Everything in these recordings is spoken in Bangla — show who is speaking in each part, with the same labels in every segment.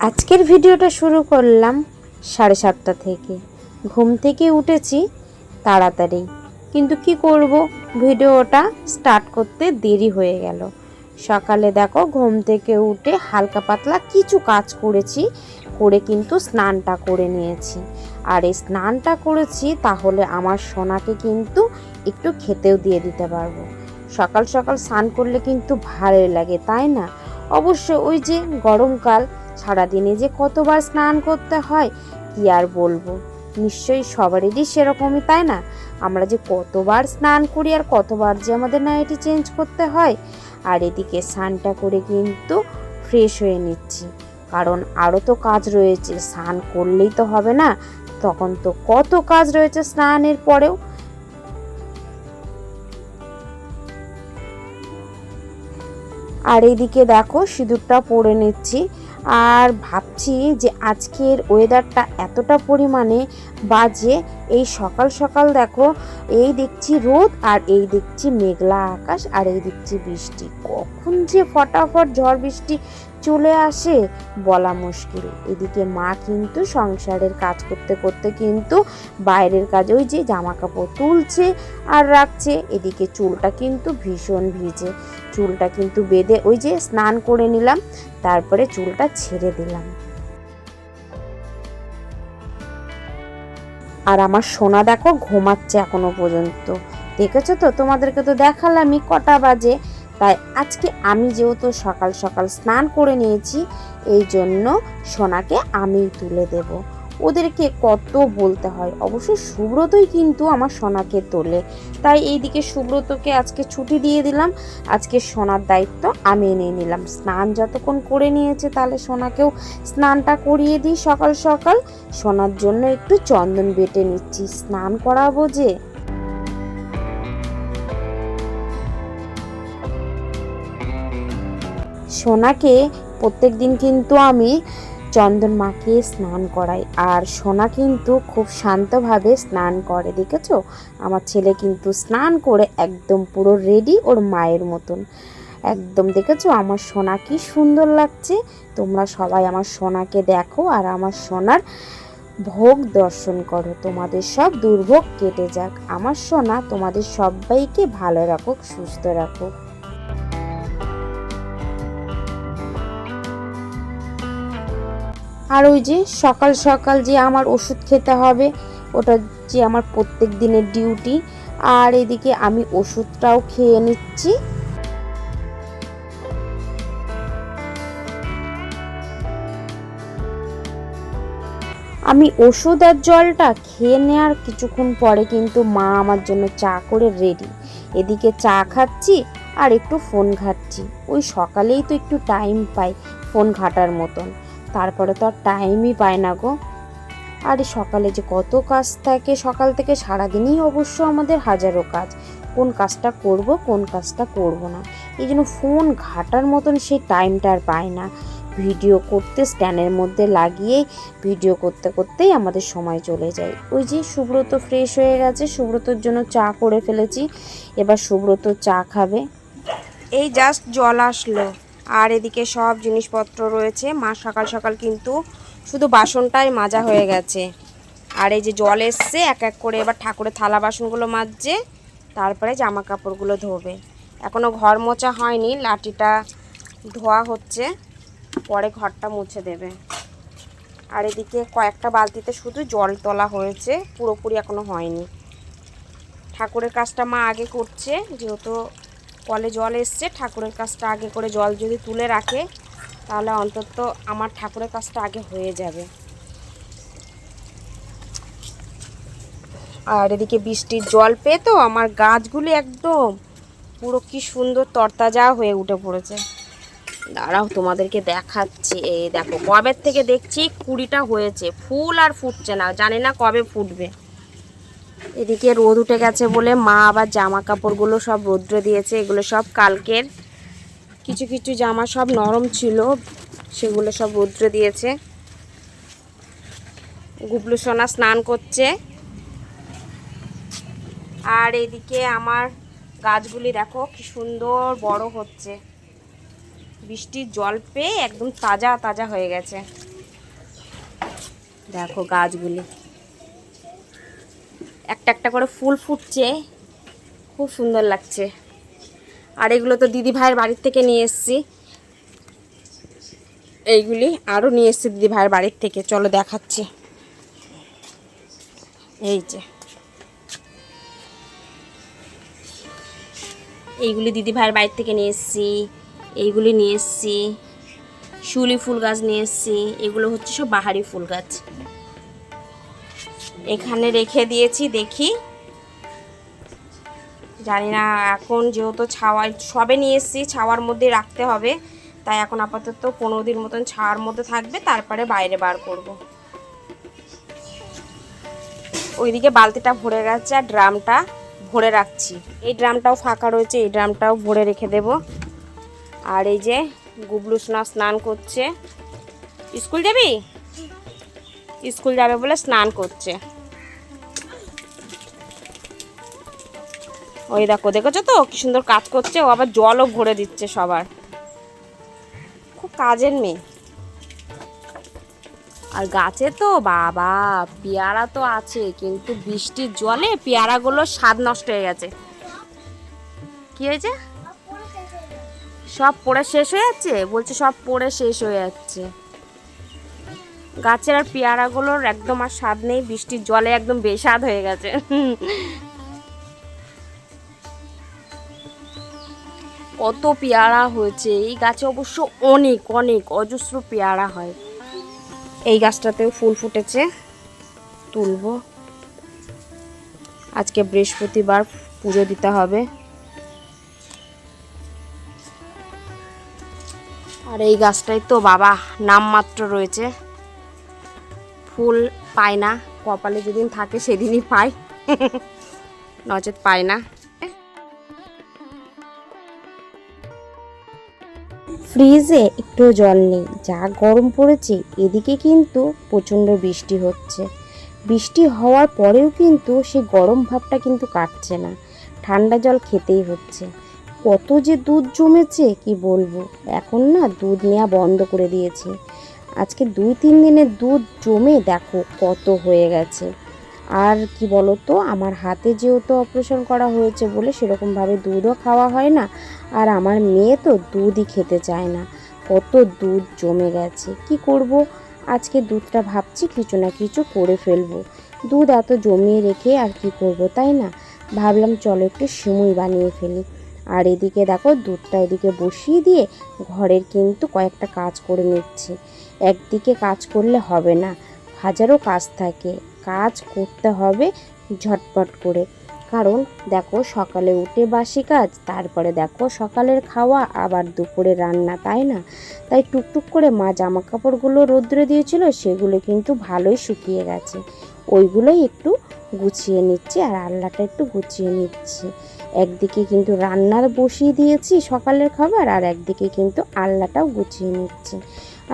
Speaker 1: আজকের ভিডিওটা শুরু করলাম সাড়ে সাতটা থেকে। ঘুম থেকে উঠেছি তাড়াতাড়ি। কিন্তু কি করব? ভিডিওটা স্টার্ট করতে দেরি হয়ে গেল। সকালে দেখো ঘুম থেকে উঠে হালকা পাতলা কিছু কাজ করেছি, করে কিন্তু স্নানটা করে নিয়েছি। আর এই স্নানটা করেছি তাহলে আমার সোনাকে কিন্তু একটু খেতেও দিয়ে দিতে পারব। সকাল সকাল স্নান করলে কিন্তু ভালোই লাগে, তাই না? অবশ্য ওই যে গরমকাল সারাদিনে যে কতবার স্নান করতে হয়, কি আর বলব? নিশ্চয়ই সবারই সেরকমই, তাই না? আমরা যে কতবার স্নান করি আর কতবার যে আমাদের নাইটি চেঞ্জ করতে হয়, আর এদিকে স্নানটা করে কিন্তু ফ্রেশ হয়ে নিচ্ছি। কারণ আরও তো কাজ রয়েছে, স্নান করলেই তো হবে না, তখন তো কত কাজ রয়েছে স্নানের পরেও। আর এইদিকে দেখো, সিঁদুরটা পরে নিচ্ছি। আর ভাবছি যে আজকের ওয়েদারটা এতটা পরিমাণে বাজে, এই সকাল সকাল দেখো, এই দেখছি রোদ আর এই দেখছি মেঘলা আকাশ আর এই দেখছি বৃষ্টি। কখন যে ফটাফট ঝড় বৃষ্টি চলে আসে বলা মুশকিল। এদিকে মা কিন্তু সংসারের কাজ করতে করতে কিন্তু বাইরের কাজ ওই যে জামা কাপড় তুলছে আর রাখছে। এদিকে চুলটা কিন্তু ভীষণ ভিজে। চুলটা কিন্তু বেঁধে ওই যে স্নান করে নিলাম, তারপরে চুলটা ছেড়ে দিলাম। আর আমার সোনা দেখো ঘুমাচ্ছে এখনও পর্যন্ত। দেখেছ তো? তোমাদেরকে তো দেখালামই কটা বাজে। তাই আজকে আমি যেহেতু সকাল সকাল স্নান করে নিয়েছি, এই জন্য সোনাকে আমি তুলে দেব। ওদেরকে কত বলতে হয়। অবশ্য সুব্রতই কিন্তু আমার সোনাকে তোলে। তাই এইদিকে সুব্রতকে আজকে ছুটি দিয়ে দিলাম। আজকে সোনার দায়িত্ব আমি নিয়ে নিলাম। স্নান যতক্ষণ করে নিয়েছে তাহলে সোনাকেও স্নানটা করিয়ে দিই সকাল সকাল। সোনার জন্য একটু চন্দন বেটে নিচ্ছি। স্নান করাবো যে? সোনাকে প্রত্যেক দিন কিন্তু আমি চন্দন মাখিয়ে স্নান করাই। আর সোনা কিন্তু খুব শান্তভাবে স্নান করে, দেখেছ? আমার ছেলে কিন্তু স্নান করে একদম পুরো রেডি ওর মায়ের মতন। একদম, দেখেছ? আমার সোনা কি সুন্দর লাগছে। তোমরা সবাই আমার সোনাকে দেখো আর আমার সোনার ভোগ দর্শন করো। তোমাদের সব দুর্ভোগ কেটে যাক। আমার সোনা তোমাদের সবাইকে ভালো রাখুক, সুস্থ রাখুক। আর ওই যে সকাল সকাল যে আমার ওষুধ খেতে হবে, ওটা যে আমার প্রত্যেক দিনের ডিউটি, আর এদিকে আমি ওষুধটাও খেয়ে নিচ্ছি। আমি ওষুধ আর জলটা খেয়ে নেওয়ার কিছুক্ষণ পরে কিন্তু মা আমার জন্য চা করে রেডি এদিকে চা খাচ্ছি আর একটু ফোন ঘাটছি। ওই সকালেই তো একটু টাইম পাই ফোন ঘাটার মতন। তারপরে তো আর টাইমই পায় না গো। আর সকালে যে কত কাজ থাকে, সকাল থেকে সারাদিনই অবশ্য আমাদের হাজারো কাজ। কোন কাজটা করব, কোন কাজটা করব না। এই জন্য ফোন ঘাটার মতন সেই টাইমটা আর পায় না। ভিডিও করতে স্ট্যান্ডের মধ্যে লাগিয়ে ভিডিও করতে, করতেই আমাদের সময় চলে যায়। ওই যে সুব্রত ফ্রেশ হয়ে গেছে, সুব্রতর জন্য চা করে ফেলেছি। এবার সুব্রত চা খাবে। এই জাস্ট জল আসলো। আর এদিকে সব জিনিসপত্র রয়েছে। মা সকাল সকাল কিন্তু শুধু বাসনটাই মাজা হয়ে গেছে। আর এই যে জল এসছে, এক এক করে এবার ঠাকুরের থালা বাসনগুলো মাজছে, তারপরে জামা কাপড়গুলো ধোবে। এখনও ঘর মোছা হয়নি, লাঠিটা ধোয়া হচ্ছে, পরে ঘরটা মুছে দেবে। আর এদিকে কয়েকটা বালতিতে শুধু জল তোলা হয়েছে, পুরোপুরি এখনও হয়নি। ঠাকুরের কাজটা মা আগে করছে, যেহেতু কলে জল এসছে, ঠাকুরের কাজটা আগে করে জল যদি তুলে রাখে, তাহলে অন্তত আমার ঠাকুরের কাজটা আগে হয়ে যাবে। আর এদিকে বৃষ্টির জল পেয়ে তো আমার গাছগুলি একদম পুরো কি সুন্দর তরতাজা হয়ে উঠে পড়েছে। দাঁড়াও, তোমাদেরকে দেখাচ্ছি। এই দেখো, কবের থেকে দেখছি কুড়িটা হয়েছে, ফুল আর ফুটছে না, জানি না কবে ফুটবে। এদিকে রোদ উঠে গেছে বলে মা আবার জামা কাপড়গুলো সব রোদ্রে দিয়েছে, এগুলো সব কালকের। কিছু কিছু জামা সব নরম ছিল, সেগুলো সব রোদ্রে দিয়েছে। গুবলু সোনা স্নান করছে। আর এদিকে আমার গাছগুলি দেখো কি সুন্দর বড় হচ্ছে। বৃষ্টির জল পেয়ে একদম তাজা তাজা হয়ে গেছে। দেখো গাছগুলি। একটা একটা করে ফুল ফুটছে। খুব সুন্দর লাগছে। আর এগুলো তো দিদি ভাইয়ের বাড়ির থেকে নিয়ে এসেছি। এইগুলি আরও নিয়ে এসেছি দিদি ভাইয়ের বাড়ির থেকে। চলো দেখাচ্ছি। এই যে। এইগুলি দিদি ভাইয়ের বাড়ির থেকে নিয়ে এসেছি। এইগুলি নিয়ে এসেছি। শিউলি ফুল গাছ নিয়ে এসেছি। এগুলো হচ্ছে সব বাহারি ফুল গাছ। এখানে রেখে দিয়েছি, দেখি। জানি না এখন যেহেতু ছাওয়ায় সবে নিয়ে এসেছি, ছাওয়ার মধ্যে রাখতে হবে। তাই এখন আপাতত পনেরো দিন মতন ছাওয়ার মধ্যে থাকবে, তারপরে বাইরে বার করব। ওইদিকে বালতিটা ভরে গেছে আর ড্রামটা ভরে রাখছি। এই ড্রামটাও ফাঁকা রয়েছে, এই ড্রামটাও ভরে রেখে দেব। আর এই যে গুবলু সোনা স্নান করছে। স্কুল যাবি? স্কুল যাবে বলে স্নান করছে। ওই দেখো, দেখেছ তো? কি সুন্দর কাজ করছে। ও আবার জলও ভরে দিচ্ছে সবার। খুব কাজের মেয়ে। আর গাছে তো বাবা, পেয়ারা তো আছে, কিন্তু বৃষ্টির জলে পেয়ারাগুলো স্বাদ নষ্ট হয়ে গেছে। কি হয়েছে? সব পড়ে শেষ হয়ে যাচ্ছে? বলছে সব পড়ে শেষ হয়ে যাচ্ছে। গাছের আর পেয়ারাগুলোর একদম আর স্বাদ নেই, বৃষ্টির জলে একদম বেস্বাদ হয়ে গেছে। কত পেয়ারা হয়েছে। এই গাছে অবশ্য অনেক অনেক অজস্র পেয়ারা হয়। এই গাছটাতেও ফুল ফুটেছে, তুলবো। আজকে বৃহস্পতিবার পুজো দিতে হবে। আর এই গাছটাই তো বাবা, নামমাত্র রয়েছে। ফুল পায় না, কপালে যেদিন থাকে সেদিনই পায়। নচেত পায় না। ফ্রিজে একটু জল নেই। যা গরম পড়েছে, এদিকে কিন্তু প্রচণ্ড বৃষ্টি হচ্ছে। বৃষ্টি হওয়ার পরেও কিন্তু সেই গরম ভাবটা কিন্তু কাটছে না। ঠান্ডা জল খেতেই হচ্ছে। কত যে দুধ জমেছে, কি বলব? এখন না দুধ নেওয়া বন্ধ করে দিয়েছে। আজকে দুই তিন দিনের দুধ জমে দেখো কত হয়ে গেছে। আর কি বলতো, আমার হাতে যেহেতু অপারেশন করা হয়েছে বলে সেরকমভাবে দুধও খাওয়া হয় না, আর আমার মেয়ে তো দুধই খেতে চায় না। কত দুধ জমে গেছে, কি করব? আজকে দুধটা ভাবছি কিছু না কিছু করে ফেলব। দুধ এত জমিয়ে রেখে আর কি করব, তাই না? ভাবলাম চলো একটু সিমুই বানিয়ে ফেলি। আর এদিকে দেখো, দুধটা এদিকে বসিয়ে দিয়ে ঘরের কিন্তু কয়েকটা কাজ করে নিচ্ছি। একদিকে কাজ করলে হবে না, হাজারো কাজ থাকে। কাজ করতে হবে ঝটপট করে। কারণ দেখো সকালে উঠে বাসি কাজ, তারপরে দেখো সকালের খাওয়া, আবার দুপুরে রান্না, তাই না? তাই টুকটুক করে মা জামা কাপড়গুলো রোদ্রে দিয়েছিল, সেগুলো কিন্তু ভালোই শুকিয়ে গেছে। ওইগুলোই একটু গুছিয়ে নিচ্ছি আর আল্লাটা একটু গুছিয়ে নিচ্ছি। একদিকে কিন্তু রান্নার বসিয়ে দিয়েছি সকালের খাবার, আর একদিকে কিন্তু আল্লাটাও গুছিয়ে নিচ্ছি।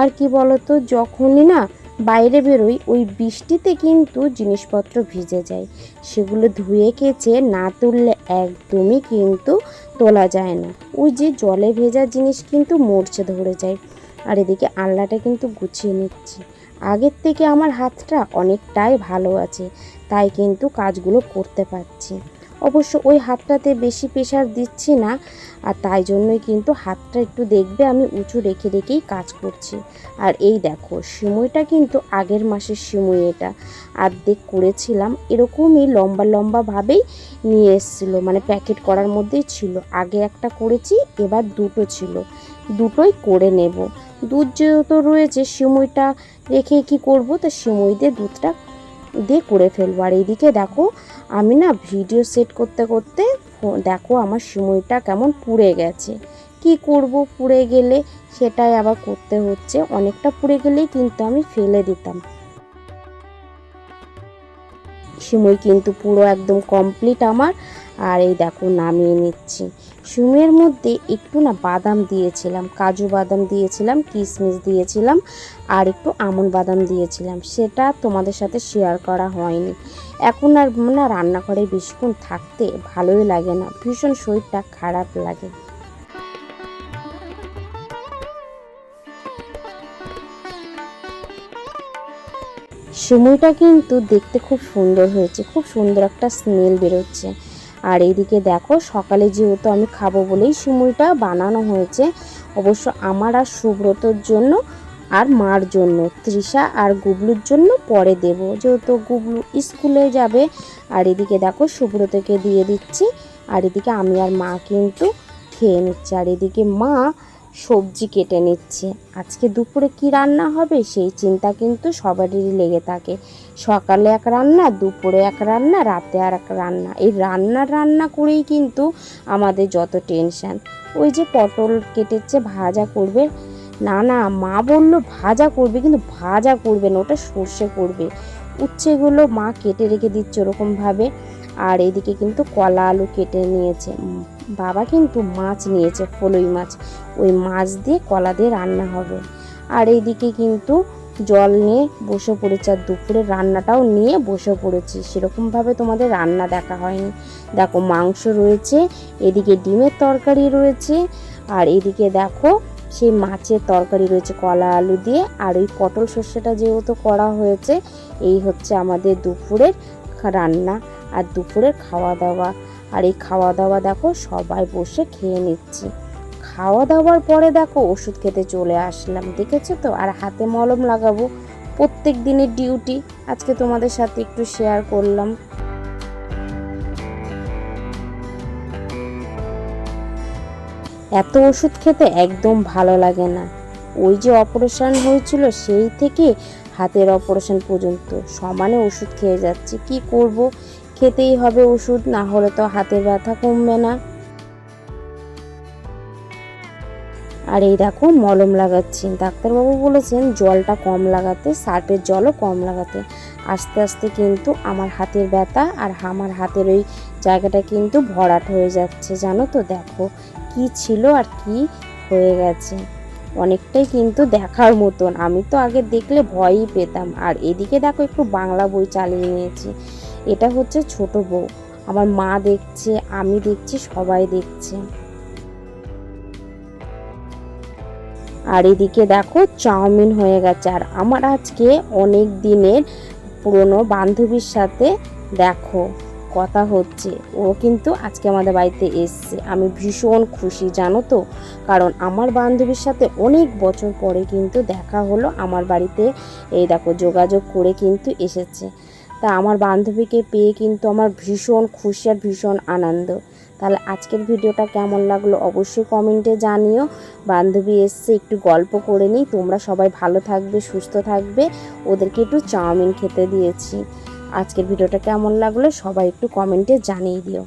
Speaker 1: আর কি বলতো, যখনই না বাইরে বেরোই, ওই বৃষ্টিতে কিন্তু জিনিসপত্র ভিজে যায়। সেগুলো ধুয়ে কেচে না তুললে একদমই কিন্তু তোলা যায় না। ওই যে জলে ভেজা জিনিস কিন্তু মরছে ধরে যায়। আর এদিকে আল্লাটা কিন্তু গুছিয়ে নিচ্ছি। আগের থেকে আমার হাতটা অনেকটাই ভালো আছে, তাই কিন্তু কাজগুলো করতে পারছি। অবশ্য ওই হাতটাতে বেশি প্রেশার দিচ্ছি না, আর তাই জন্যই কিন্তু হাতটা একটু দেখবে, আমি উঁচু রেখে রেখেই কাজ করছি। আর এই দেখো, সিমুইটা কিন্তু আগের মাসের সিমুই এটা। আর্ধেক করেছিলাম, এরকমই লম্বা লম্বাভাবেই নিয়ে এসেছিল মানে প্যাকেট করার মধ্যেই ছিল। আগে একটা করেছি, এবার দুটো ছিল। দুটোই করে নেব। দুধ যেহেতু রয়েছে, সিমুইটা রেখে কি করব? তা সিমুই দিয়ে দুধটা দিয়ে করে ফেলব। আর এইদিকে দেখো, আমি না ভিডিও সেট করতে করতে দেখো আমার সময়টা কেমন পুড়ে গেছে। কি করব পুড়ে গেলে? সেটাই আবার করতে হচ্ছে। অনেকটা পুড়ে গেলেই কিন্তু আমি ফেলে দিতাম। সিমই কিন্তু পুরো একদম কমপ্লিট আমার। আর এই দেখো নামিয়ে নিচ্ছি। সিমের মধ্যে একটু না বাদাম দিয়েছিলাম, কাজু বাদাম দিয়েছিলাম কিশমিশ দিয়েছিলাম, আর একটু আমন বাদাম দিয়েছিলাম। সেটা তোমাদের সাথে শেয়ার করা হয়নি। এখন আর না রান্নাঘরে বেশিক্ষণ থাকতে ভালোই লাগে না, ভীষণ শরীরটা খারাপ লাগে। সিমুইটা কিন্তু দেখতে খুব সুন্দর হয়েছে, খুব সুন্দর একটা স্মেল বেরোচ্ছে। আর এইদিকে দেখো, সকালে যেহেতু আমি খাব বলেই সিমুইটা বানানো হয়েছে, অবশ্য আমার আর সুব্রতর জন্য আর মার জন্য, তৃষা আর গুবলুর জন্য পরে দেব। যেহেতু গুবলু স্কুলে যাবে, আর এদিকে দেখো সুব্রতকে দিয়ে দিচ্ছি, আর এদিকে আমি আর মা কিন্তু খেয়ে নিচ্ছি। আর এদিকে মা সবজি কেটে নিচ্ছে। আজকে দুপুরে কি রান্না হবে সেই চিন্তা কিন্তু সবারই লেগে থাকে। সকালে এক রান্না, দুপুরে এক রান্না, রাতে আর এক রান্না। এই রান্না রান্না করেই কিন্তু আমাদের যত টেনশন ওই যে পটল কেটেছে, ভাজা করবে। না না, মা বলল ভাজা করবে, কিন্তু ভাজা করবে না, ওটা সর্ষে করবে। উচ্ছেগুলো মা কেটে রেখে দিচ্ছে ওরকমভাবে। আর এদিকে কিন্তু কলা আলু কেটে নিয়েছে। বাবা কিন্তু মাছ নিয়েছে, ফলই মাছ। ওই মাছ দিয়ে কলা দিয়ে রান্না হবে। আর এইদিকে কিন্তু জল নিয়ে বসে পড়েছে আর দুপুরে রান্নাটাও নিয়ে বসে পড়েছি। সেরকমভাবে তোমাদের রান্না দেখা হয়নি। দেখো মাংস রয়েছে, এদিকে ডিমের তরকারি রয়েছে, আর এদিকে দেখো সেই মাছের তরকারি রয়েছে কলা আলু দিয়ে। আর ওই পটল সর্ষেটা যেহেতু করা হয়েছে, এই হচ্ছে আমাদের দুপুরের রান্না। আর দুপুরের খাওয়া দাওয়া আর এই খাওয়া দাওয়া দেখো, সবাই বসে খেয়ে নিচ্ছি। খাওয়া দাওয়ার পরে দেখো ওষুধ খেতে চলে আসলাম, দেখেছ তো? আর হাতে মলম লাগাবো। প্রত্যেক দিনের ডিউটি। আজকে তোমাদের সাথে একটু শেয়ার করলাম। এত ওষুধ খেতে একদম ভালো লাগে না। ওই যে অপারেশন হয়েছিল, সেই থেকে হাতের অপারেশন পর্যন্ত। সমানে ওষুধ খেয়ে যাচ্ছে। কি করব? খেতেই হবে ওষুধ, না হলে তো হাতের ব্যথা কমবে না। আর এই দেখো, মলম লাগাচ্ছি ডাক্তারবাবু বলেছেন জলটা কম লাগাতে সার্ফের জলও কম লাগাতে। আস্তে আস্তে কিন্তু আমার হাতের ব্যথা আর আমার হাতের ওই জায়গাটা কিন্তু ভরাট হয়ে যাচ্ছে, জানো তো? দেখো কি ছিল আর কি হয়ে গেছে। অনেকটাই কিন্তু দেখার মতন। আমি তো আগে দেখলে ভয়ই পেতাম। আর এদিকে দেখো একটু বাংলা বই চালিয়ে নিয়েছি। এটা হচ্ছে ছোট বউ। আমার মা দেখছে, আমি দেখছি, সবাই দেখছে। আর এদিকে দেখো, চাউমিন হয়ে গেছে। আর আমার আজকে অনেক দিনের পুরনো বান্ধবীর সাথে দেখো, কথা হচ্ছে। ও কিন্তু আজকে আমাদের বাড়িতে এসছে। আমি ভীষণ খুশি, জানো তো? কারণ আমার বান্ধবীর সাথে অনেক বছর পরে কিন্তু দেখা হলো। আমার বাড়িতে এই দেখো, যোগাযোগ করে কিন্তু এসেছে। তা আমার বান্ধবীকে পেয়ে কিন্তু আমার ভীষণ খুশি আর ভীষণ আনন্দ। তাহলে আজকের ভিডিওটা কেমন লাগল অবশ্যই কমেন্টে জানিও। বান্ধবী এসছে, একটু গল্প করে নিই। তোমরা সবাই ভালো থাকবে, সুস্থ থাকবে। ওদেরকে একটু চাউমিন খেতে দিয়েছি। আজকের ভিডিওটা কেমন লাগল সবাই একটু কমেন্টে জানিয়ে দিও।